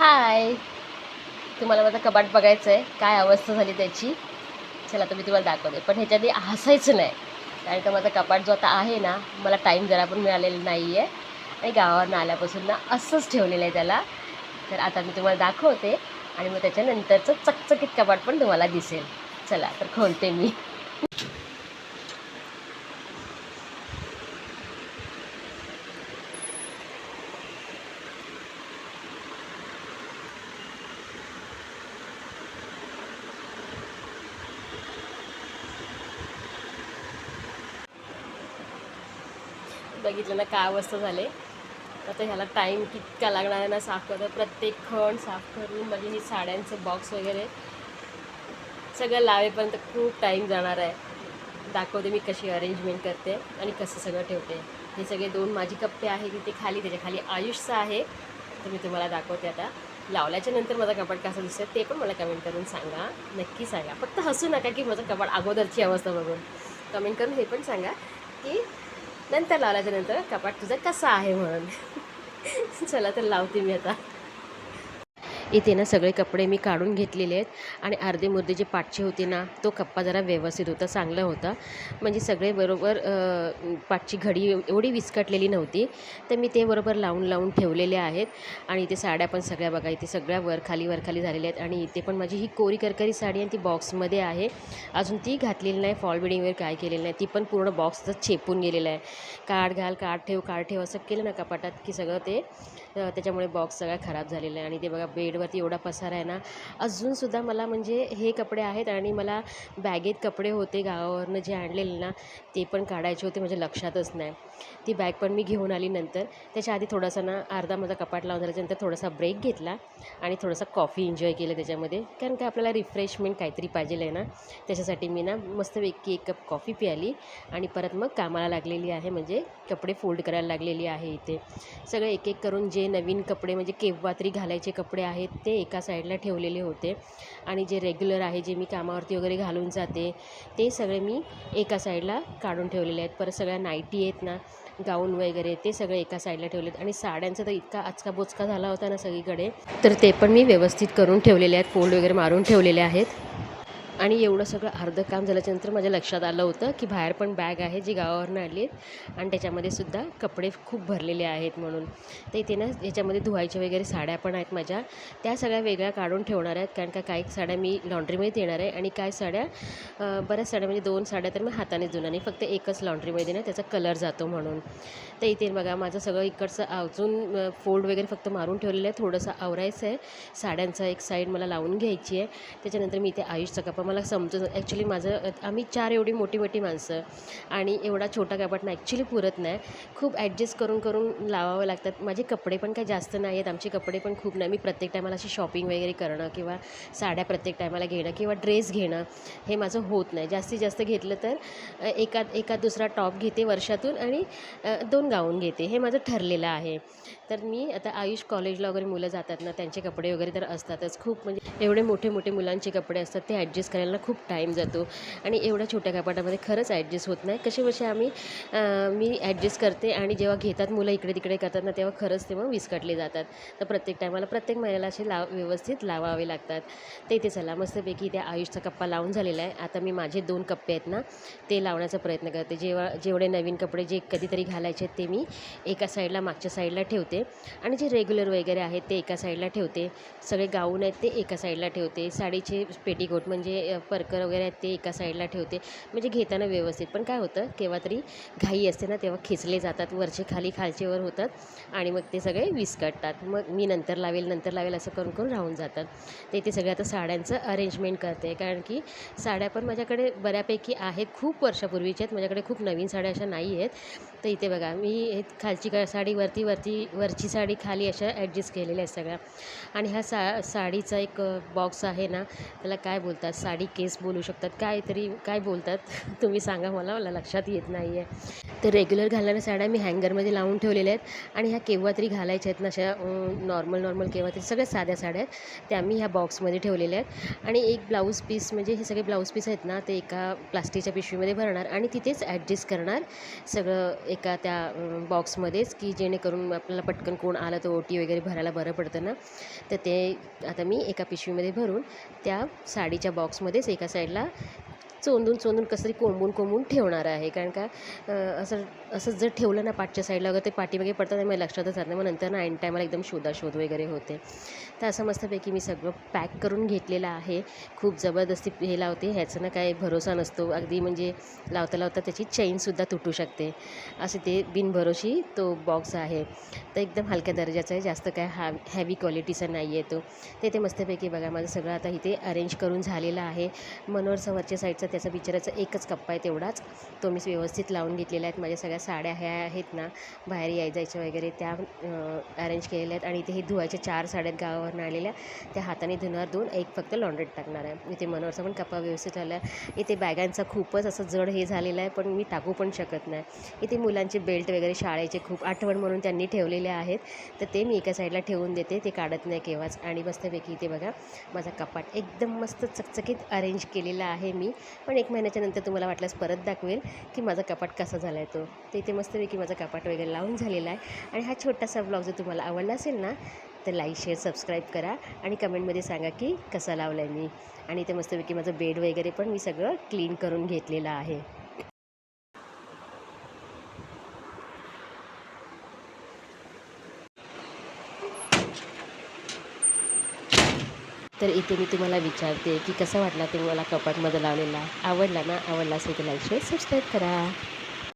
हाय तुम्हाला माझा कपाट बघायचं आहे काय अवस्था झाली त्याची? चला तर मी तुम्हाला दाखवते. पण ह्याच्या आधी हसायचं नाही. कारण का माझा कपाट जो आता आहे ना मला टाईम जरा पण मिळालेला नाही आहे आणि गावावरून आल्यापासून ना असंच ठेवलेलं आहे त्याला. तर आता मी तुम्हाला दाखवते. आणि मग त्याच्यानंतरचं चकचकीत कपाट पण तुम्हाला दिसेल. चला तर खोलते मी. बघितलं ना काय अवस्था झाले. आता ह्याला टाईम कितका लागणार आहे ना साफ करतो प्रत्येक खण साफ करून म्हणजे हे साड्यांचं बॉक्स वगैरे सगळं लावेपर्यंत खूप टाईम जाणार आहे. दाखवते मी कशी अरेंजमेंट करते आणि कसं सगळं ठेवते. हे सगळे दोन माझी कप्पे आहे तिथे खाली त्याच्याखाली आयुषचं आहे. तर मी तुम्हाला दाखवते आता. लावल्याच्या नंतर माझा कपाट कसं दिसतं ते पण मला कमेंट करून सांगा. नक्की सांगा. फक्त हसू नका की माझं कपाट अगोदरची अवस्था बघून. कमेंट करून हे पण सांगा की नंतर लावल्याच्या नंतर कपाट तुझं कसं आहे म्हणून. चला तर लावते मी आता. इथे ना सगळे कपडे मी काढून घेतलेले आहेत. आणि अर्धे मुर्दे जे पाठचे होते ना तो कप्पा जरा व्यवस्थित होता चांगला होता. म्हणजे सगळे बरोबर पाठची घडी एवढी विस्कटलेली नव्हती. तर मी ते बरोबर लावून लावून ठेवलेले आहेत. आणि इथे साड्या पण सगळ्या बघा इथे सगळ्या वर खाली वर खाली झालेल्या आहेत. आणि इथे पण माझी ही कोरी करकरी साडी आणि ती बॉक्समध्ये आहे. अजून ती घातलेली नाही फॉल बिडिंगवर काय केलेलं नाही. ती पण पूर्ण बॉक्सच छेपून गेलेलं आहे. काढ घाल काढ ठेव काढ ठेव असं केलं ना कपाटात की सगळं ते त्याच्यामुळे बॉक्स सगळा खराब झालेला आहे आणि ते बघा बेडवरती एवढा पसारा आहे ना अजूनसुद्धा मला म्हणजे हे कपडे आहेत आणि मला बॅगेत कपडे होते गावावरनं जे आणलेले ना ते पण काढायचे होते म्हणजे लक्षातच नाही. ती बॅग पण मी घेऊन आली नंतर. त्याच्या आधी थोडासा ना अर्धा माझा कपाट लावून झाल्याच्यानंतर थोडासा ब्रेक घेतला आणि थोडासा कॉफी एन्जॉय केलं त्याच्यामध्ये. कारण का आपल्याला रिफ्रेशमेंट काहीतरी पाहिजे आहे ना त्याच्यासाठी मी ना मस्तपैकी एक कप कॉफी प्याली आणि परत मग कामाला लागलेली आहे. म्हणजे कपडे फोल्ड करायला लागलेली आहे इथे. सगळे एक एक करून जे नवीन कपडे म्हणजे केव्हा तरी घालायचे कपडे आहेत ते एका साईडला ठेवलेले होते. आणि जे रेग्युलर आहे जे मी कामावरती वगैरे घालून जाते ते सगळे मी एका साईडला काढून ठेवलेले आहेत. परत सगळ्या नाईटी आहेत ना गाऊन वगैरे ते सगळे एका साईडला ठेवलेत. आणि साड्यांचा तर इतका आचका बोचका झाला होता ना सगळीकडे तर ते पण मी व्यवस्थित करून ठेवलेले आहेत फोल्ड वगैरे मारून ठेवलेले आहेत. आणि एवढं सगळं अर्धं काम झाल्याच्यानंतर माझ्या लक्षात आलं होतं की बाहेर पण बॅग आहे जी गावावरनं आली आहेत आणि त्याच्यामध्ये सुद्धा कपडे खूप भरलेले आहेत म्हणून. तर इथे ना याच्यामध्ये धुवायच्या वगैरे साड्या पण आहेत माझ्या. त्या सगळ्या वेगळ्या काढून ठेवणार आहेत कारण का काही साड्या मी लॉन्ड्रीमध्ये देणार आहे आणि काय साड्या बऱ्याच साड्या म्हणजे दोन साड्या तर मी हाताने धुणार नाही. फक्त एकच लॉन्ड्रीमध्ये देणार त्याचा कलर जातो म्हणून. तर इथे बघा माझं सगळं इकडचं अजून फोल्ड वगैरे फक्त मारून ठेवलेलं आहे. थोडंसं आवरायचं आहे. साड्यांचा एक साईड मला लावून घ्यायची आहे. त्याच्यानंतर मी इथे आयुष चकापा मला समजत ॲक्च्युली माझं आम्ही चार एवढी मोठी मोठी माणसं आणि एवढा छोटा कपाटना ॲक्च्युली पुरत नाही. खूप ॲडजस्ट करून करून लावावं लागतात. माझे कपडे पण काही जास्त नाही आहेत आमचे कपडे पण खूप नाही. मी प्रत्येक टायमाला अशी शॉपिंग वगैरे करणं किंवा साड्या प्रत्येक टायमाला घेणं किंवा ड्रेस घेणं हे माझं होत नाही. जास्तीत जास्त घेतलं तर एका एका दुसरा टॉप घेते वर्षातून आणि दोन गाऊन घेते. हे माझं ठरलेलं आहे. तर मी आता आयुष कॉलेजला वगैरे मुलं जातात ना त्यांचे कपडे वगैरे तर असतातच. खूप म्हणजे एवढे मोठे मोठे मुलांचे कपडे असतात ते ॲडजस्ट करायला खूप टाईम जातो. आणि एवढ्या छोट्या कपाटामध्ये खरंच ॲडजस्ट होत नाही. कसे कसे आम्ही मी ॲडजस्ट करते आणि जेव्हा घेतात मुलं इकडे तिकडे करतात ना तेव्हा खरंच ते मग विस्कटले जातात. तर प्रत्येक टायमाला प्रत्येक महिन्याला असे लाव व्यवस्थित लावावे लागतात. ते इथे चला मस्तपैकी त्या आयुषचा कप्पा लावून झालेला आहे. आता मी माझे दोन कप्पे आहेत ना ते लावण्याचा प्रयत्न करते. जेव्हा जेवढे नवीन कपडे जे कधीतरी घालायचे आहेत ते मी एका साईडला मागच्या साईडला ठेवते. आणि जे रेग्युलर वगैरे आहेत ते एका साईडला ठेवते. सगळे गाऊन आहेत ते एका साईडला ठेवते. साडीचे पेटीकोट म्हणजे परकर वगैरे आहेत ते एका साईडला ठेवते. म्हणजे घेताना व्यवस्थित. पण काय होतं केव्हा तरी घाई असते ना तेव्हा खेचले जातात वरचे खाली खालचेवर होतात आणि मग ते सगळे विस्कटतात. मग मी नंतर लावेल नंतर लावेल असं करून करून राहून जातात. ते ते सगळे आता साड्यांचं अरेंजमेंट करते. कारण की साड्या पण माझ्याकडे बऱ्यापैकी आहेत. खूप वर्षापूर्वीच्या आहेत. माझ्याकडे खूप नवीन साड्या अशा नाही आहेत. तर इथे बघा मी खालची का साडी वरती वरती वरची साडी खाली अशा ॲडजस्ट केलेल्या आहेत सगळ्या. आणि ह्या सा साडीचा एक बॉक्स आहे ना त्याला काय बोलतात? साडी साडी केस बोलू शकतात. काहीतरी काय बोलतात? तुम्ही सांगा मला मला लक्षात येत नाही आहे तर रेग्युलर घालणाऱ्या साड्या मी हँगरमध्ये लावून ठेवलेल्या आहेत आणि ह्या केव्हा तरी घालायच्या आहेत ना अशा नॉर्मल नॉर्मल केव्हा तरी सगळ्या साध्या साड्या आहेत. त्या मी ह्या बॉक्समध्ये ठेवलेल्या आहेत. आणि एक ब्लाऊज पीस म्हणजे हे सगळे ब्लाऊज पीस आहेत ना ते एका प्लास्टिकच्या पिशवीमध्ये भरणार आणि तिथेच ॲडजस्ट करणार सगळं एका त्या बॉक्समध्येच की जेणेकरून आपल्याला पटकन कोण आलं तर ओटी वगैरे भरायला बरं पडतं ना. तर ते आता मी एका पिशवीमध्ये भरून त्या साडीच्या बॉक्स बॉक्समध्येच एका साईडला चोंदून चोंदून कसं तरी कोंबून कोंबून ठेवणार आहे. कारण का असं असं जर ठेवलं ना पाठच्या साईडला वगैरे ते पाठीमागे पडतात मला लक्षातच राहत नाही. मग नंतर ना ऐन टायमाला एकदम शोधाशोध वगैरे होते. तर असं मस्तपैकी मी सगळं पॅक करून घेतलेलं आहे. खूप जबरदस्ती हे लावते. ह्याचं ना काय भरोसा नसतो. अगदी म्हणजे लावता लावता त्याची चेनसुद्धा तुटू शकते. असे ते बिनभरोशी तो बॉक्स आहे. तर एकदम हलक्या दर्जाचा आहे. जास्त काय हा हॅवी क्वालिटीचा नाही आहे तो. ते ते मस्तपैकी बघा. माझं सगळं आता इथे अरेंज करून झालेलं आहे. मनोहर समोरच्या साईडचा त्याचा बिचाराचा एकच कप्पा आहे तेवढाच. तो मी व्यवस्थित लावून घेतलेला आहेत. माझ्या सगळ्या साड्या ह्या आहेत ना बाहेर याय जायच्या वगैरे. त्या अरेंज केलेल्या आहेत. आणि इथे हे धुवायच्या चार साड्या आहेत गावावरून आलेल्या. त्या हाताने धुणार दोन एक फक्त लॉन्ड्रीत टाकणार आहे. इथे मनोहरचा पण कप्पा व्यवस्थित आला. आहे इथे बॅगांचा खूपच असं जड हे झालेलं आहे पण मी टाकू पण शकत नाही. इथे मुलांचे बेल्ट वगैरे शाळेचे खूप आठवण म्हणून त्यांनी ठेवलेले आहेत. तर ते मी एका साईडला ठेवून देते. ते काढत नाही केव्हाच. आणि मस्तपैकी इथे बघा माझा कपाट एकदम मस्त चकचकीत अरेंज केलेला आहे मी. पण एक महिन्याच्या नंतर तुम्हाला वाटल्यास परत दाखवेल की माझा कपाट कसा झाला आहे तो. तर इथे मस्तपैकी माझा कपाट वगैरे लावून झालेला आहे. आणि हा छोटासा ब्लॉग जर तुम्हाला आवडला असेल ना तर लाईक शेअर सबस्क्राईब करा आणि कमेंटमध्ये सांगा की कसा लावला आहे मी. आणि इथे मस्तपैकी माझं बेड वगैरे पण मी सगळं क्लीन करून घेतलेलं आहे. तर इथे मी तुम्हाला विचारते की कसा वाटला तुम्हाला कपाटमध्ये लावलेला? आवडला ना? आवडला असेल तर लाईक शेअर सबस्क्राईब करा.